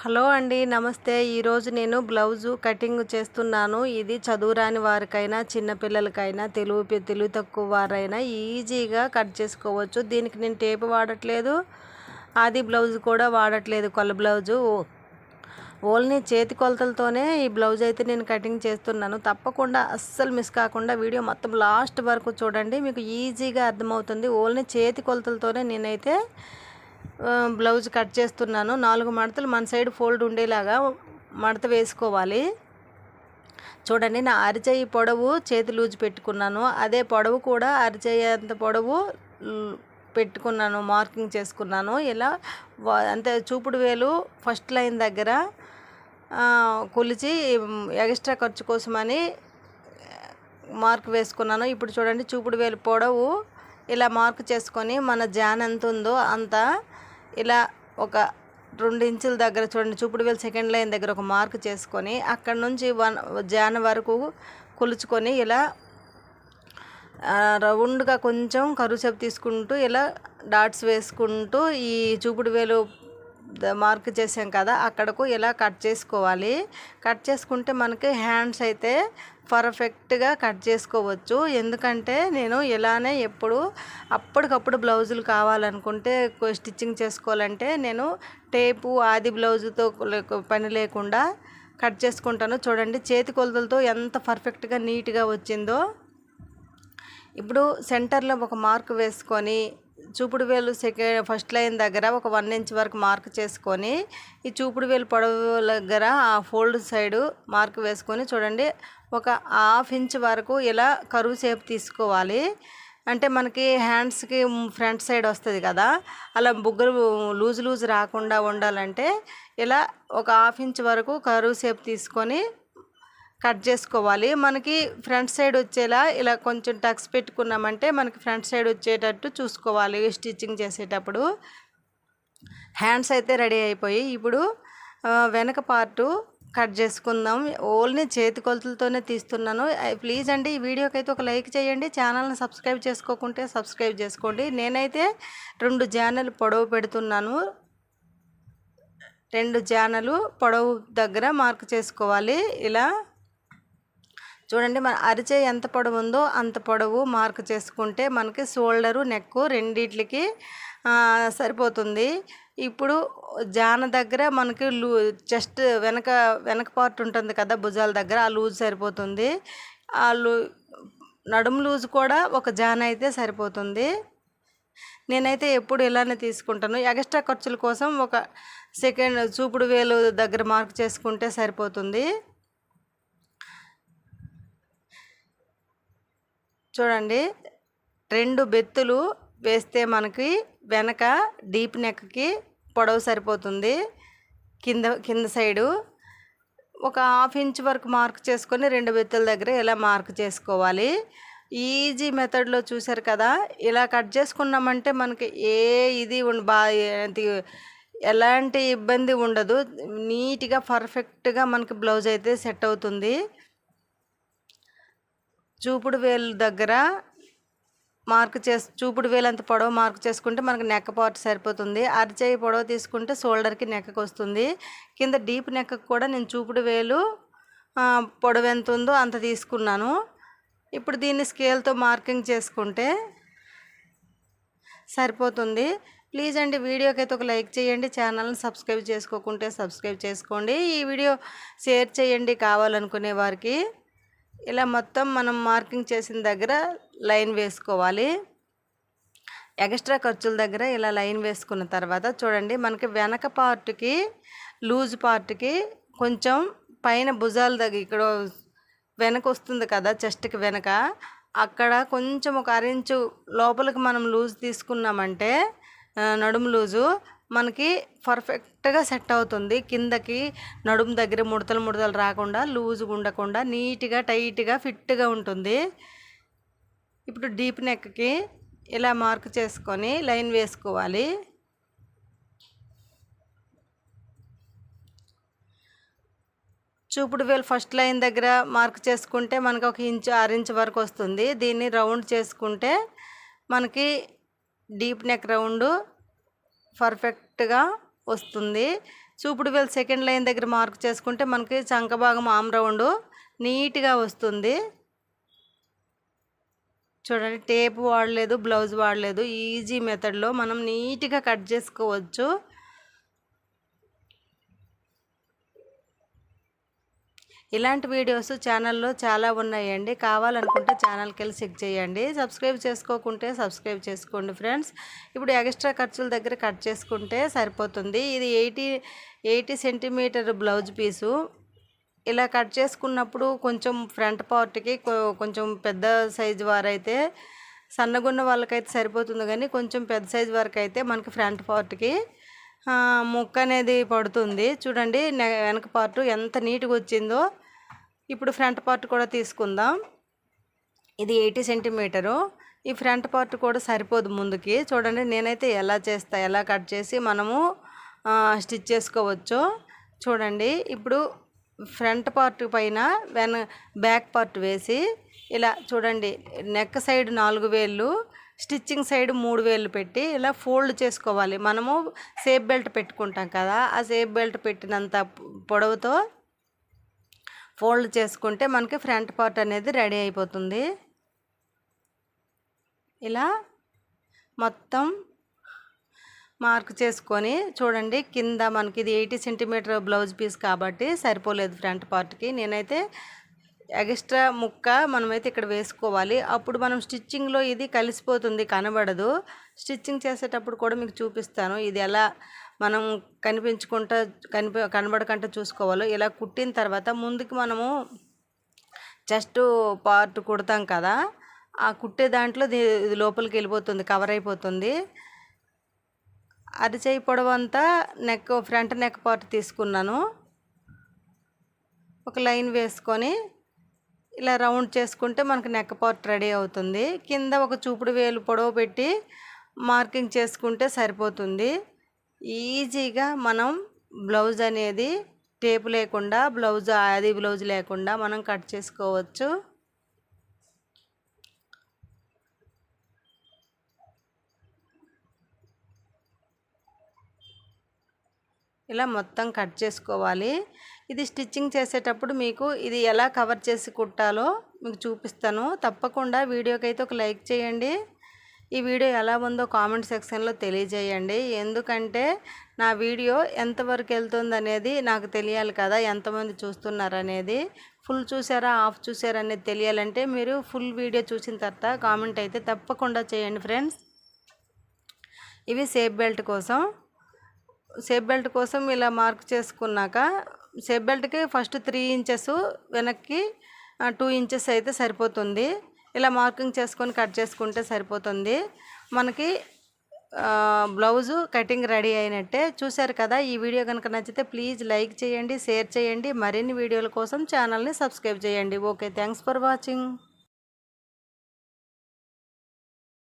Hello అండి నమస్తే. ఈరోజు నేను బ్లౌజు కటింగ్ చేస్తున్నాను. ఇది చదువురాని వారికైనా చిన్నపిల్లలకైనా తెలుగు తెలుగు తక్కువ వారైనా ఈజీగా కట్ చేసుకోవచ్చు. దీనికి నేను టేప్ వాడట్లేదు. అది బ్లౌజ్ కూడా వాడట్లేదు కొల బ్లౌజు. ఓన్లీ చేతి కొలతలతోనే ఈ బ్లౌజ్ అయితే నేను కటింగ్ చేస్తున్నాను. తప్పకుండా అస్సలు మిస్ కాకుండా వీడియో మొత్తం లాస్ట్ వరకు చూడండి. మీకు ఈజీగా అర్థమవుతుంది. ఓన్లీ చేతి కొలతలతోనే నేనైతే బ్లౌజ్ కట్ చేస్తున్నాను. నాలుగు మడతలు మన సైడ్ ఫోల్డ్ ఉండేలాగా మడత వేసుకోవాలి. చూడండి నా అరిచేయి పొడవు చేతి లూజ్ పెట్టుకున్నాను. అదే పొడవు కూడా అరిచేయి అంత పొడవు పెట్టుకున్నాను మార్కింగ్ చేసుకున్నాను. ఇలా అంతే చూపుడు వేలు ఫస్ట్ లైన్ దగ్గర కొలిచి ఎక్స్ట్రా ఖర్చు కోసమని మార్క్ వేసుకున్నాను. ఇప్పుడు చూడండి చూపుడు వేలు పొడవు ఇలా మార్క్ చేసుకొని మన జాన్ ఎంత ఉందో అంత ఇలా ఒక రెండు ఇంచుల దగ్గర చూడండి చూపుడు వేలు సెకండ్ లైన్ దగ్గర ఒక మార్క్ చేసుకొని అక్కడ నుంచి వన్ జాన్ వరకు కొలుచుకొని ఇలా రౌండ్గా కొంచెం కరుసేపు తీసుకుంటూ ఇలా డాట్స్ వేసుకుంటూ ఈ చూపుడు వేలు మార్క్ చేసాం కదా అక్కడకు ఇలా కట్ చేసుకోవాలి? కట్ చేసుకుంటే మనకి హ్యాండ్స్ అయితే పర్ఫెక్ట్గా కట్ చేసుకోవచ్చు. ఎందుకంటే నేను ఇలానే ఎప్పుడు అప్పటికప్పుడు బ్లౌజులు కావాలనుకుంటే స్టిచ్చింగ్ చేసుకోవాలంటే నేను టేపు ఆది బ్లౌజుతో పని లేకుండా కట్ చేసుకుంటాను. చూడండి చేతి కొలతలతో ఎంత పర్ఫెక్ట్గా నీట్గా వచ్చిందో. ఇప్పుడు సెంటర్లో ఒక మార్క్ వేసుకొని చూపుడు వేలు సెకండ్ ఫస్ట్ లైన్ దగ్గర ఒక వన్ ఇంచ్ వరకు మార్క్ చేసుకొని ఈ చూపుడు వేలు పొడవు దగ్గర ఆ ఫోల్డ్ సైడు మార్క్ వేసుకొని చూడండి ఒక హాఫ్ ఇంచ్ వరకు ఇలా కరువు షేప్ తీసుకోవాలి. అంటే మనకి హ్యాండ్స్కి ఫ్రంట్ సైడ్ వస్తుంది కదా అలా బుగ్గలు లూజ్ లూజ్ రాకుండా ఉండాలంటే ఇలా ఒక హాఫ్ ఇంచ్ వరకు కరువు షేప్ తీసుకొని కట్ చేసుకోవాలి. మనకి ఫ్రంట్ సైడ్ వచ్చేలా ఇలా కొంచెం టక్స్ పెట్టుకున్నామంటే మనకి ఫ్రంట్ సైడ్ వచ్చేటట్టు చూసుకోవాలి స్టిచ్చింగ్ చేసేటప్పుడు. హ్యాండ్స్ అయితే రెడీ అయిపోయి ఇప్పుడు వెనక పార్టు కట్ చేసుకుందాం. ఓన్లీ చేతి కొలతలతోనే తీస్తున్నాను. ప్లీజ్ అండి ఈ వీడియోకి అయితే ఒక లైక్ చేయండి. ఛానల్ని సబ్స్క్రైబ్ చేసుకోకుంటే సబ్స్క్రైబ్ చేసుకోండి. నేనైతే రెండు జానలు పొడవు పెడుతున్నాను. రెండు జానలు పొడవు దగ్గర మార్క్ చేసుకోవాలి. ఇలా చూడండి మన అరిచే ఎంత పొడవు ఉందో అంత పొడవు మార్క్ చేసుకుంటే మనకి షోల్డరు నెక్ రెండిట్లకి సరిపోతుంది. ఇప్పుడు జాన దగ్గర మనకి లూ చెస్ట్ వెనక వెనక పార్ట్ ఉంటుంది కదా భుజాల దగ్గర ఆ లూజ్ సరిపోతుంది. ఆ లూ నడుము లూజ్ కూడా ఒక జాన అయితే సరిపోతుంది. నేనైతే ఎప్పుడు ఇలానే తీసుకుంటాను. ఎక్స్ట్రా ఖర్చుల కోసం ఒక సెకండ్ చూపుడు వేలు దగ్గర మార్క్ చేసుకుంటే సరిపోతుంది. చూడండి. రెండు బెత్తులు వేస్తే మనకి వెనక డీప్ నెక్కి పొడవు సరిపోతుంది. కింద కింద సైడు ఒక హాఫ్ ఇంచ్ వరకు మార్క్ చేసుకొని రెండు బెత్తుల దగ్గర ఇలా మార్క్ చేసుకోవాలి. ఈజీ మెథడ్లో చూసారు కదా. ఇలా కట్ చేసుకున్నామంటే మనకి ఏ ఇది బా ఎలాంటి ఇబ్బంది ఉండదు. నీట్గా పర్ఫెక్ట్గా మనకి బ్లౌజ్ అయితే సెట్ అవుతుంది. చూపుడు వేలు దగ్గర మార్క్ చేసి చూపుడు వేలంత పొడవు మార్క్ చేసుకుంటే మనకు నెక్క పార్ట్ సరిపోతుంది. అరచేయి పొడవు తీసుకుంటే షోల్డర్కి నెక్కకు వస్తుంది. కింద డీప్ నెక్కకు కూడా నేను చూపుడు వేలు పొడవు ఎంత ఉందో అంత తీసుకున్నాను. ఇప్పుడు దీన్ని స్కేల్తో మార్కింగ్ చేసుకుంటే సరిపోతుంది. ప్లీజ్ అండి వీడియోకి అయితే ఒక లైక్ చేయండి. ఛానల్ని సబ్స్క్రైబ్ చేసుకోకుంటే సబ్స్క్రైబ్ చేసుకోండి. ఈ వీడియో షేర్ చేయండి కావాలనుకునే వారికి. ఇలా మొత్తం మనం మార్కింగ్ చేసిన దగ్గర లైన్ వేసుకోవాలి. ఎక్స్ట్రా ఖర్చుల దగ్గర ఇలా లైన్ వేసుకున్న తర్వాత చూడండి మనకి వెనక పార్ట్కి లూజ్ పార్ట్కి కొంచెం పైన భుజాల దగ్గర ఇక్కడ వెనక వస్తుంది కదా చెస్ట్కి వెనక. అక్కడ కొంచెం ఒక అరించు లోపలికి మనం లూజ్ తీసుకున్నామంటే నడుము లూజు. మనకి పర్ఫెక్ట్గా సెట్ అవుతుంది. కిందకి నడుము దగ్గర ముడతలు ముడతలు రాకుండా లూజ్గా ఉండకుండా నీట్గా టైట్గా ఫిట్గా ఉంటుంది. ఇప్పుడు డీప్ నెక్కి ఇలా మార్క్ చేసుకొని లైన్ వేసుకోవాలి. చూపుడు వేలు ఫస్ట్ లైన్ దగ్గర మార్క్ చేసుకుంటే మనకు ఒక ఇంచు ఆరు ఇంచు వరకు వస్తుంది. దీన్ని రౌండ్ చేసుకుంటే మనకి డీప్ నెక్ రౌండ్ పర్ఫెక్ట్గా వస్తుంది. చూపుడు వేలు సెకండ్ లైన్ దగ్గర మార్క్ చేసుకుంటే మనకి చంక భాగం ఆమ్ రౌండ్ నీట్గా వస్తుంది. చూడండి టేప్ వాడలేదు బ్లౌజ్ వాడలేదు ఈజీ మెథడ్లో మనం నీట్గా కట్ చేసుకోవచ్చు. ఇలాంటి వీడియోస్ ఛానల్లో చాలా ఉన్నాయండి. కావాలనుకుంటే ఛానల్కి వెళ్ళి చెక్ చేయండి. సబ్స్క్రైబ్ చేసుకోకుంటే సబ్స్క్రైబ్ చేసుకోండి ఫ్రెండ్స్. ఇప్పుడు ఎక్స్ట్రా ఖర్చుల దగ్గర కట్ చేసుకుంటే సరిపోతుంది. ఇది eighty eighty centimetre blouse piece. ఇలా కట్ చేసుకున్నప్పుడు కొంచెం ఫ్రంట్ పార్ట్కి కొంచెం పెద్ద సైజు వారైతే సన్నగున్న వాళ్ళకైతే సరిపోతుంది. కానీ కొంచెం పెద్ద సైజు వరకు అయితే మనకి ఫ్రంట్ పార్ట్కి ముక్క అనేది పడుతుంది. చూడండి వెనక పార్ట్ ఎంత నీట్గా వచ్చిందో. ఇప్పుడు ఫ్రంట్ పార్ట్ కూడా తీసుకుందాం. ఇది ఎయిటీ సెంటీమీటరు. ఈ ఫ్రంట్ పార్ట్ కూడా సరిపోదు ముందుకి. చూడండి నేనైతే ఎలా చేస్తా ఎలా కట్ చేసి మనము స్టిచ్ చేసుకోవచ్చు. చూడండి ఇప్పుడు ఫ్రంట్ పార్ట్ పైన వెన బ్యాక్ పార్ట్ వేసి ఇలా చూడండి నెక్ సైడ్ నాలుగు వేళ్ళు స్టిచ్చింగ్ సైడ్ మూడు వేలు పెట్టి ఇలా ఫోల్డ్ చేసుకోవాలి. మనము సేఫ్ బెల్ట్ పెట్టుకుంటాం కదా ఆ సేఫ్ బెల్ట్ పెట్టినంత పొడవుతో ఫోల్డ్ చేసుకుంటే మనకి ఫ్రంట్ పార్ట్ అనేది రెడీ అయిపోతుంది. ఇలా మొత్తం మార్క్ చేసుకొని చూడండి కింద మనకి ఇది ఎయిటీ సెంటీమీటర్ బ్లౌజ్ పీస్ కాబట్టి సరిపోలేదు ఫ్రంట్ పార్ట్కి. నేనైతే ఎక్స్ట్రా ముక్క మనమైతే ఇక్కడ వేసుకోవాలి. అప్పుడు మనం స్టిచ్చింగ్లో ఇది కలిసిపోతుంది కనబడదు. స్టిచ్చింగ్ చేసేటప్పుడు కూడా మీకు చూపిస్తాను. ఇది ఎలా మనం కనిపించుకుంటా కనిపి కనబడకుండా చూసుకోవాలో. ఇలా కుట్టిన తర్వాత ముందుకు మనము చెస్ట్ పార్ట్ కుడతాం కదా ఆ కుట్టే దాంట్లో ఇది లోపలికి వెళ్ళిపోతుంది కవర్ అయిపోతుంది. అరిచేయి పొడవంతా నెక్ ఫ్రంట్ నెక్ పార్ట్ తీసుకున్నాను. ఒక లైన్ వేసుకొని ఇలా రౌండ్ చేసుకుంటే మనకు నెక్ పార్ట్ రెడీ అవుతుంది. కింద ఒక చూపుడు వేలు పొడవు పెట్టి మార్కింగ్ చేసుకుంటే సరిపోతుంది. ఈజీగా మనం బ్లౌజ్ అనేది టేపు లేకుండా బ్లౌజ్ అది బ్లౌజ్ లేకుండా మనం కట్ చేసుకోవచ్చు. ఇలా మొత్తం కట్ చేసుకోవాలి. ఇది స్టిచ్చింగ్ చేసేటప్పుడు మీకు ఇది ఎలా కవర్ చేసి కుట్టాలో మీకు చూపిస్తాను. తప్పకుండా వీడియోకి అయితే ఒక లైక్ చేయండి. ఈ వీడియో ఎలా ఉందో కామెంట్ సెక్షన్లో తెలియజేయండి. ఎందుకంటే నా వీడియో ఎంతవరకు వెళ్తుంది అనేది నాకు తెలియాలి కదా ఎంతమంది చూస్తున్నారనేది. ఫుల్ చూసారా ఆఫ్ చూసారా అనేది తెలియాలంటే మీరు ఫుల్ వీడియో చూసిన తర్వాత కామెంట్ అయితే తప్పకుండా చేయండి ఫ్రెండ్స్. ఇవి సేఫ్ బెల్ట్ కోసం. సేఫ్ బెల్ట్ కోసం ఇలా మార్క్ చేసుకున్నాక సేఫ్ బెల్ట్కి ఫస్ట్ త్రీ ఇంచెస్ వెనక్కి టూ ఇంచెస్ అయితే సరిపోతుంది. ఇలా మార్కింగ్ చేసుకొని కట్ చేసుకుంటే సరిపోతుంది. మనకి బ్లౌజు కటింగ్ రెడీ అయినట్టే. చూశారు కదా ఈ వీడియో కనుక నచ్చితే ప్లీజ్ లైక్ చేయండి షేర్ చేయండి. మరిన్ని వీడియోల కోసం ఛానల్ని సబ్స్క్రైబ్ చేయండి. Okay thanks for watching.